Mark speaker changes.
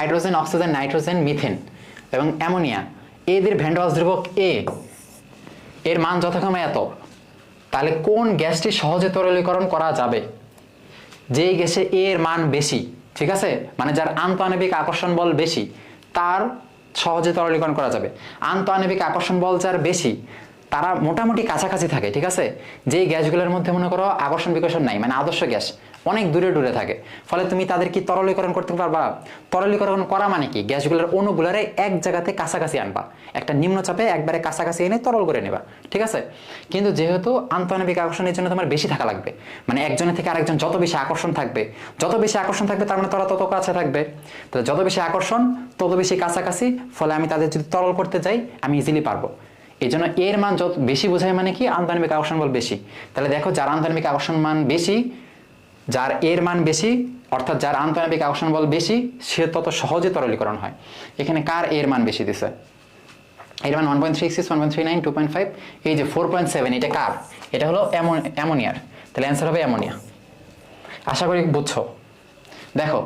Speaker 1: Hydrogen, oxygen, nitrogen, methane এবং ammonia. এদের ভ্যান্ডাস ধ্রুবক এ এর মান যথাক্রমে এত। তাহলে কোন গ্যাসটি সহজে তরলীকরণ করা যাবে? যেই গ্যাসে এ এর মান বেশি, ঠিক আছে? মানে যার আন্তঃআণবিক আকর্ষণ বল বেশি, তার সহজে তরলীকরণ করা যাবে। আন্তঃআণবিক আকর্ষণ বল যার বেশি, তারা মোটামুটি কাছাকাছি থাকে, ঠিক আছে? যেই গ্যাসগুলোর মধ্যে মনে করো আকর্ষণ বিকর্ষণ নাই মানে আদর্শ গ্যাস অনেক দূরে দূরে থাকে। ফলে তুমি তাদের কি তরলীকরণ করতে পারবা। তরলীকরণ করা মানে কি? গ্যাসগুলোর অণুগুলোরে এক জায়গাতে কাছাকাছি আনবা। একটা নিম্নচাপে একবারে কাছাকাছি এনে তরল করে নেবা। ঠিক আছে? কিন্তু যেহেতু আন্তঃআণবিক আকর্ষণের জন্য তোমার বেশি থাকা লাগবে মানে একজনের থেকে আরেকজন যত বেশি আকর্ষণ থাকবে, যত বেশি আকর্ষণ থাকবে তার মানে তোরা তত কাছে থাকবে। তো যত বেশি আকর্ষণ, তত বেশি কাছাকাছি, ফলে আমি তাদের যদি তরল করতে যাই, আমি ইজিলি পারব। এই জন্য এর মান যত বেশি বোঝায় মানে কি? আন্তঃআণবিক আকর্ষণ বল বেশি। তাহলে দেখো, যার আন্তঃআণবিক আকর্ষণ মান বেশি যার এর মান বেশি, অর্থাৎ যার আন্তনাবিক আকর্ষণ বল বেশি, সে তত সহজে তরলীকরণ হয়। এখানে কার এর মান বেশি দিছে? এর মান one point three six one point three nine two point five এই যে ফোর পয়েন্ট সেভেন এটা কার? এটা হলো অ্যামোনিয়ার। তাহলে অ্যান্সার হবে অ্যামোনিয়া। আশা করি বুঝছ। দেখো